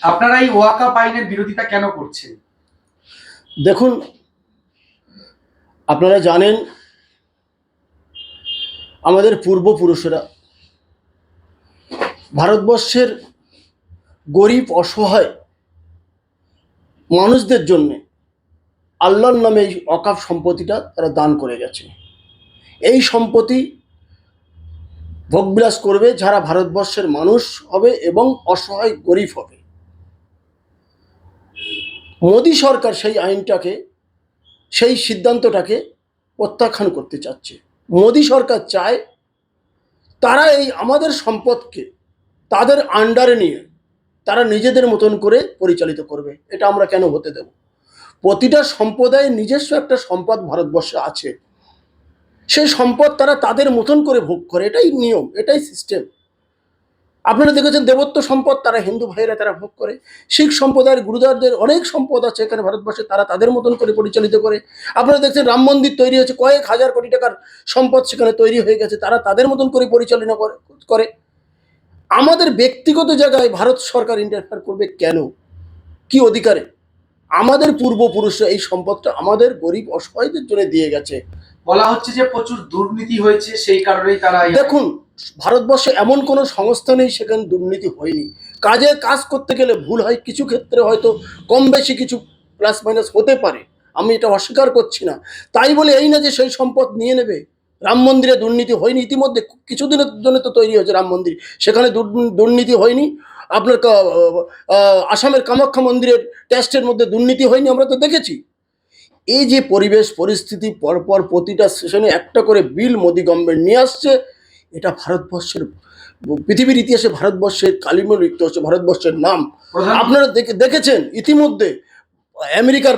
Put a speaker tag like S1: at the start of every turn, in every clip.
S1: আপনারা এই ওয়াকাপ আইনের বিরোধিতা কেন করছেন?
S2: দেখুন, আপনারা জানেন, আমাদের পূর্বপুরুষেরা ভারতবর্ষের গরিব, অসহায় মানুষদের জন্যে আল্লাহর নামে এই অকাপ সম্পত্তিটা তারা দান করে গেছে। এই সম্পত্তি ভোগবিলাস করবে যারা ভারতবর্ষের মানুষ হবে এবং অসহায়, গরিব হবে। মোদী সরকার সেই আইনটাকে, সেই সিদ্ধান্তটাকে প্রত্যাখ্যান করতে চাচ্ছে। মোদী সরকার চায় তারা এই আমাদের সম্পদকে তাদের আন্ডারে নিয়ে তারা নিজেদের মতন করে পরিচালিত করবে। এটা আমরা কেন হতে দেব? প্রতিটা সম্প্রদায়ের নিজস্ব একটা সম্পদ ভারতবর্ষে আছে। সেই সম্পদ তারা তাদের মতন করে ভোগ করে। এটাই নিয়ম, এটাই সিস্টেম আপনারা দেখেছেন দেবত্ব সম্পদ তারা হিন্দু ভাইয়েরা তারা ভোগ করে। শিখ সম্প্রদায়ের গুরুদারদের অনেক সম্পদ আছে এখানে ভারতবর্ষে তারা তাদের মতন করে পরিচালিত করে। আপনারা দেখছেন রাম মন্দির তৈরি হয়েছে কয়েক হাজার কোটি টাকার সম্পদ সেখানে তৈরি হয়ে গেছে তারা তাদের মতন করে পরিচালনা করে করে। আমাদের ব্যক্তিগত জায়গায় ভারত সরকার ইন্টারফেয়ার করবে কেন? কি অধিকারে? আমাদের পূর্বপুরুষরা এই সম্পদটা আমাদের গরিব অসহায়দের জন্য দিয়ে গেছে।
S1: বলা হচ্ছে যে প্রচুর দুর্নীতি হয়েছে সেই কারণেই তারা
S2: দেখুন ভারতবর্ষে এমন কোনো সংস্থা নেই সেখানে দুর্নীতি হয়নি। কাজে কাজ করতে গেলে ভুল হয়, কিছু ক্ষেত্রে হয়তো কম বেশি কিছু প্লাস মাইনাস হতে পারে। আমি এটা অস্বীকার করছি না। তাই বলে এই না যে সেই সম্পদ নিয়ে নেবে। রাম মন্দিরে দুর্নীতি হয়নি, ইতিমধ্যে কিছুদিনের জন্য তো তৈরি হয়েছে রাম মন্দির। সেখানে দুর্নীতি হয়নি। আপনার আসামের কামাখ্যা মন্দিরের টেস্টের মধ্যে দুর্নীতি হয়নি, আমরা তো দেখেছি। এই যে পরিবেশ, পরিস্থিতি, পরপর প্রতিটা সেশনে একটা করে বিল মোদি গভর্নমেন্ট নিয়ে আসছে। এটা ভারতবর্ষের পৃথিবীর ইতিহাসে ভারতবর্ষের কালিমা লিখতে হচ্ছে ভারতবর্ষের নাম। আপনারা দেখে- দেখেছেন ইতিমধ্যে আমেরিকার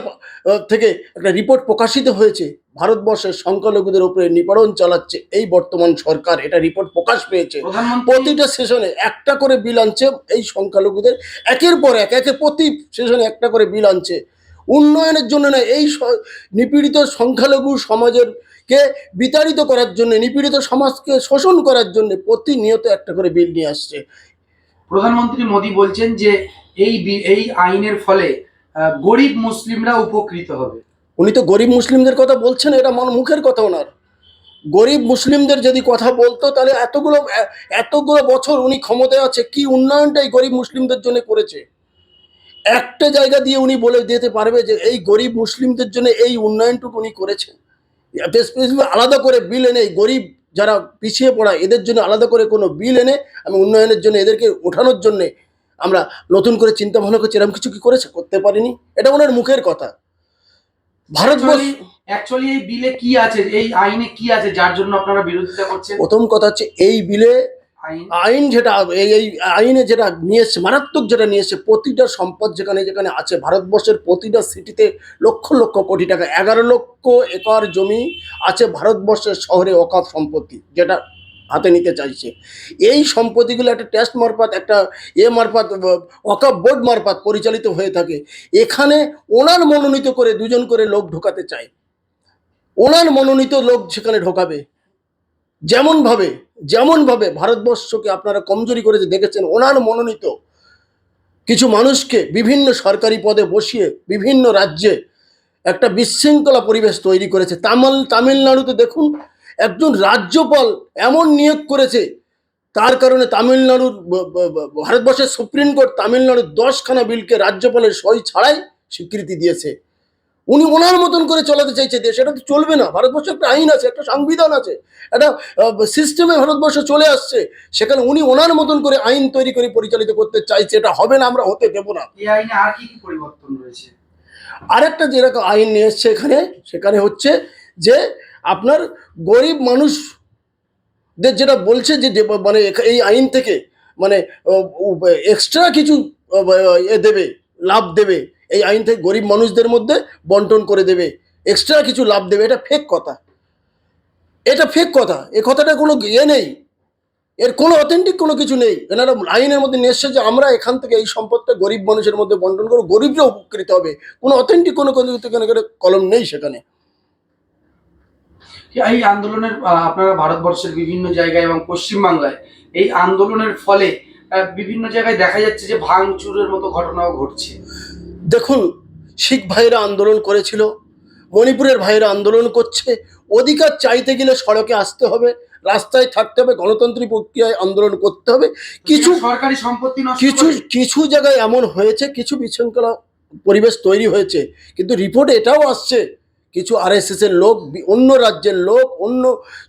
S2: থেকে একটা রিপোর্ট প্রকাশিত হয়েছে। ভারতবর্ষের সংখ্যালঘুদের উপরে নিপীড়ন চালাচ্ছে এই বর্তমান সরকার এটা রিপোর্ট প্রকাশ পেয়েছে। প্রতিটা সেশনে একটা করে বিল আনছে এই সংখ্যালঘুদের। একের পর এক একে প্রতি সেশনে একটা করে বিল আনছে। উন্নয়নের জন্য না এই নিপীড়িত সংখ্যালঘু সমাজের কে বিতাড়িত করার জন্য নিপীড়িত সমাজকে শোষণ করার জন্য প্রতিনিয়ত একটা করে বিল নিয়ে আসছে।
S1: প্রধানমন্ত্রী মোদী বলছেন যে এই এই আইনের ফলে গরিব মুসলিমরা উপকৃত হবে।
S2: উনি তো গরিব মুসলিমদের কথা বলছেন এটা মন মুখের কথা ওনার। গরিব মুসলিমদের যদি কথা বলতো তাহলে এতগুলো এতগুলো বছর উনি ক্ষমতায় আছে কি উন্নয়নটাই গরিব মুসলিমদের জন্য করেছে? একটা জায়গা দিয়ে উনি বলে দিতে পারবে যে এই গরিব মুসলিমদের জন্য এই উন্নয়নটুকু উনি করেছেন। আলাদা করে বিল এনে গরিব যারা পিছিয়ে পড়া এদের জন্য আলাদা করে কোনো বিল এনে আমি উন্নয়নের জন্য এদেরকে ওঠানোর জন্যে আমরা নতুন করে চিন্তা ভাবনা করছি এরকম কিছু কি করেছে? করতে পারিনি। এটা ওনার মুখের কথা। ভারতবর্ষ
S1: অ্যাকচুয়ালি এই বিলে কি আছে? এই আইনে কি আছে? যার জন্য আপনারা বিরোধিতা করছেন?
S2: প্রথম কথা হচ্ছে এই বিলে
S1: আইন?
S2: যেটা, এই আইনে যেটা নিয়ে মারাত্মক যেটা নিয়ে প্রতিটা সম্পদ যেখানে যেখানে আছে, ভারতবর্ষের প্রতিটা সিটিতে লক্ষ লক্ষ কোটি টাকা, এগারো লক্ষ একর জমি আছে ভারতবর্ষের শহরে অকাপ সম্পত্তি, যেটা হাতে নিতে চাইছে। এই সম্পত্তিগুলো একটা টেস্ট মারফত, একটা এ মারফত অকাপ বোর্ড মারফত পরিচালিত হয়ে থাকে। এখানে ওনার মনোনীত করে দুজন করে লোক ঢোকাতে চায়। ওনার মনোনীত লোক সেখানে ঢোকাবে। যেমনভাবে যেমনভাবে ভারতবর্ষকে আপনারা কমজোরি করে যে দেখেছেন, ওনার মনোনীত কিছু মানুষকে বিভিন্ন সরকারি পদে বসিয়ে বিভিন্ন রাজ্যে একটা বিশৃঙ্খলা পরিবেশ তৈরি করেছে। তামিল, তামিলনাড়ুতে দেখুন, একজন রাজ্যপাল এমন নিয়োগ করেছে, তার কারণে তামিলনাড়ুর ভারতবর্ষের সুপ্রিম কোর্ট তামিলনাড়ুর দশখানা বিলকে রাজ্যপালের সই ছাড়াই স্বীকৃতি দিয়েছে। উনি ওনার মতন করে চলাতে চাইছে দেশ। এটা তো চলবে না। ভারতবর্ষে একটা আইন আছে একটা সংবিধান আছে একটা সিস্টেমে ভারতবর্ষ চলে আসছে। সেখানে উনি ওনার মতন করে আইন তৈরি করে পরিচালিত করতে চাইছে। এটা হবে না আমরা হতে দেবো না।
S1: এই আইনে আর কি কি পরিবর্তন রয়েছে?
S2: আরেকটা যেরকম আইন নিয়ে এসছে এখানে সেখানে হচ্ছে যে আপনার গরিব মানুষদের যেটা বলছে যে মানে এই আইন থেকে মানে এক্সট্রা কিছু এ দেবে লাভ দেবে। এই আইন থেকে গরিব মানুষদের মধ্যে বন্টন করে দেবে এক্সট্রা কিছু লাভ দেবে, এটা ফেক কথা। এটা ফেক কথা, এ কথাটা কোনো ইয়ে নেই। এর কোনো অথেন্টিক কোনো কিছু নেই। এনারা আইনের মধ্যে নিয়ে এসছে যে আমরা এখান থেকে এই সম্পদটা গরিব মানুষের মধ্যে বন্টন করব গরিবরা উপকৃত হবে। কোনো অথেন্টিক কোনো কোনো কলম নেই সেখানে।
S1: এই আন্দোলনের আপনারা ভারতবর্ষের বিভিন্ন জায়গায় এবং পশ্চিমবাংলায় এই আন্দোলনের ফলে বিভিন্ন জায়গায় দেখা যাচ্ছে যে ভাঙচুরের মতো ঘটনাও ঘটছে।
S2: দেখুন শিখ ভাইয়েরা আন্দোলন করেছিল মণিপুরের ভাইয়েরা আন্দোলন করছে অধিকার চাইতে গেলে সড়কে আসতে হবে রাস্তায় থাকতে হবে গণতান্ত্রিক প্রক্রিয়ায় আন্দোলন করতে হবে। কিছু
S1: সরকারি সম্পত্তি
S2: কিছু কিছু জায়গায় এমন হয়েছে কিছু বিশৃঙ্খলা পরিবেশ তৈরি হয়েছে কিন্তু রিপোর্ট এটাও আসছে কিছু আরএসএস এর লোক, অন্য রাজ্যের লোক, অন্য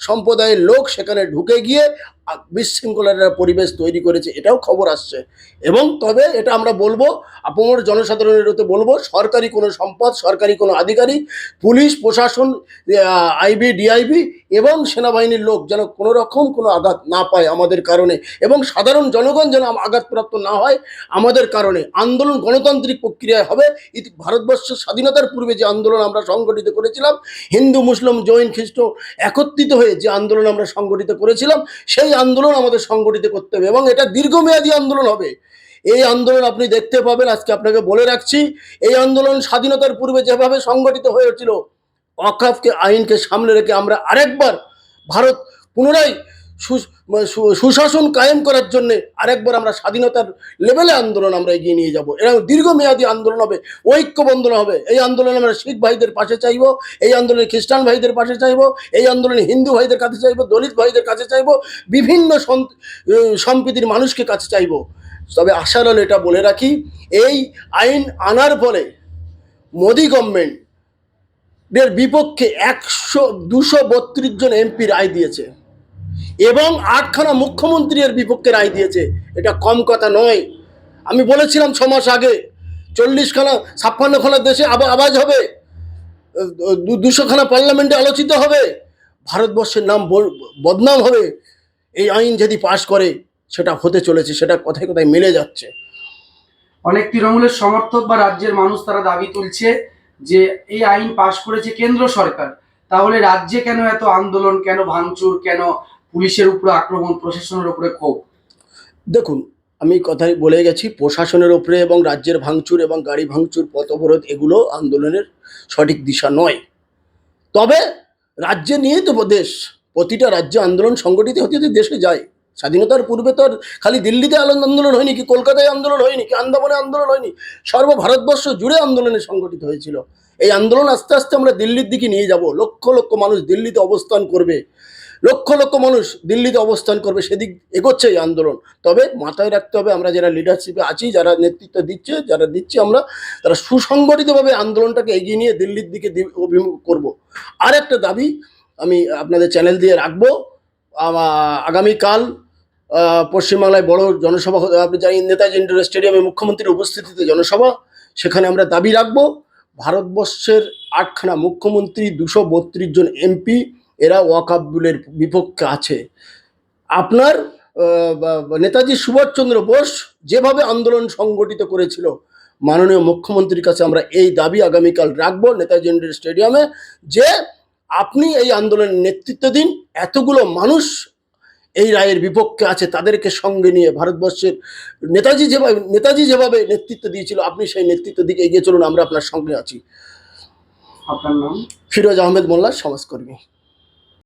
S2: সম্প্রদায়ের লোক সেখানে ঢুকে গিয়ে বিশৃঙ্খলার পরিবেশ তৈরি করেছে, এটাও খবর আসছে। এবং তবে এটা আমরা বলব আপনার জনসাধারণের হতে বলব, সরকারি কোনো সম্পদ, সরকারি কোনো আধিকারিক, পুলিশ, প্রশাসন আইবি, ডিআইবি এবং সেনাবাহিনীর লোক যেন কোনো রকম কোনো আঘাত না পায় আমাদের কারণে এবং সাধারণ জনগণ যেন আঘাতপ্রাপ্ত না হয় আমাদের কারণে। আন্দোলন গণতান্ত্রিক প্রক্রিয়ায় হবে। ইতি ভারতবর্ষের স্বাধীনতার পূর্বে যে আন্দোলন আমরা সংগঠিত করেছিলাম। হিন্দু, মুসলিম, জৈন, খ্রিস্ট একত্রিত হয়ে যে আন্দোলন আমরা সংগঠিত করেছিলাম, সেই আন্দোলন আমাদের সংগঠিত করতে হবে এবং এটা দীর্ঘমেয়াদী আন্দোলন হবে। এই আন্দোলন আপনি দেখতে পাবেন, আজকে আপনাকে বলে রাখছি, এই আন্দোলন স্বাধীনতার পূর্বে যেভাবে সংগঠিত হয়েছিল, অকাফকে, আইনকে সামনে রেখে আমরা আরেকবার ভারত পুনরায় সুশাসন কায়েম করার জন্য আরেকবার আমরা স্বাধীনতার লেভেলে আন্দোলন আমরা এগিয়ে নিয়ে যাব। এরকম দীর্ঘমেয়াদী আন্দোলন হবে ঐক্যবন্ধন হবে। এই আন্দোলনে আমরা শিখ ভাইদের পাশে চাইব, এই আন্দোলনে খ্রিস্টান ভাইদের পাশে চাইব, এই আন্দোলনে হিন্দু ভাইদের কাছে চাইব, দলিত ভাইদের কাছে চাইব, বিভিন্ন সম্প্রীতির মানুষকে কাছে চাইব। তবে আশার হলো এটা বলে রাখি, এই আইন আনার ফলে মোদি গভর্নমেন্টের বিপক্ষে একশো, দুশো বত্রিশ জন এমপির রায় দিয়েছে। এবং আটখানা মুখ্যমন্ত্রী এর বিপক্ষে রায় দিয়েছে। এটা কম কথা নয়। আমি বলেছিলাম ছ মাস আগে, চল্লিশখানা, ছাপ্পান্নখানা দেশে আবা- আওয়াজ হবে দুশোখানা পার্লামেন্টে আলোচিত হবে, ভারতবর্ষের নাম বদনাম হবে, এই আইন যদি পাশ করে, সেটা হতে চলেছে, সেটা কোথায় কোথায় মিলে যাচ্ছে।
S1: অনেক তৃণমূলের সমর্থক বা রাজ্যের মানুষ তারা দাবি তুলছে যে এই আইন পাশ করেছে কেন্দ্র সরকার। তাহলে রাজ্যে কেন এত আন্দোলন, কেন ভাঙচুর, কেন পুলিশের উপরে আক্রমণ, প্রশাসনের উপরে ক্ষোভ?
S2: দেখুন, আমি কথাই বলে গেছি, প্রশাসনের ওপরে এবং রাজ্যের ভাঙচুর এবং গাড়ি ভাঙচুর পথ অবরোধ এগুলো আন্দোলনের সঠিক দিশা নয়। তবে রাজ্যে নিয়ে তো দেশ প্রতিটা রাজ্যে আন্দোলন সংগঠিত হতে হতে দেশে যায়। স্বাধীনতার পূর্বে তো আর খালি দিল্লিতে আন্দোলন হয়নি, কি কলকাতায় আন্দোলন হয়নি, কি আন্দামানে আন্দোলন হয়নি, সর্বভারতবর্ষ জুড়ে আন্দোলনে সংগঠিত হয়েছিল। এই আন্দোলন আস্তে আস্তে আমরা দিল্লির দিকে নিয়ে যাব। লক্ষ লক্ষ মানুষ দিল্লিতে অবস্থান করবে। লক্ষ লক্ষ মানুষ দিল্লিতে অবস্থান করবে, সেদিক এগোচ্ছে এই আন্দোলন। তবে মাথায় রাখতে হবে, আমরা যারা লিডারশিপে আছি, যারা নেতৃত্ব দিচ্ছে, যারা দিচ্ছি আমরা, তারা সুসংগঠিতভাবে আন্দোলনটাকে এগিয়ে নিয়ে দিল্লির দিকে অভিমুখ করব। আর একটা দাবি আমি আপনাদের চ্যানেল দিয়ে রাখব। আগামীকাল পশ্চিমবাংলায় বড় জনসভা আপনি জানেন নেতাজি ইন্ডোর স্টেডিয়ামে মুখ্যমন্ত্রীর উপস্থিতিতে জনসভা, সেখানে আমরা দাবি রাখব। ভারতবর্ষের আটখানা মুখ্যমন্ত্রী, দুশো বত্রিশ জন এমপি এরা ওয়াকাব বিলের বিপক্ষে আছে। আপনার নেতাজি সুভাষচন্দ্র বোস যেভাবে আন্দোলন সংগঠিত করেছিল মাননীয় মুখ্যমন্ত্রীর কাছে আমরা এই দাবি আগামীকাল রাখব নেতাজি ইন্ডোর স্টেডিয়ামে যে আপনি এই আন্দোলনের নেতৃত্ব দিন এতগুলো মানুষ এই রায়ের বিপক্ষে আছে তাদেরকে সঙ্গে নিয়ে ভারতবর্ষের নেতাজি যেভাবে নেতাজি যেভাবে নেতৃত্ব দিয়েছিল আপনি সেই নেতৃত্ব দিকে এগিয়ে চলুন আমরা আপনার সঙ্গে আছি।
S1: আপনার নাম?
S2: ফিরোজ আহমেদ মোল্লা সমাজকর্মী।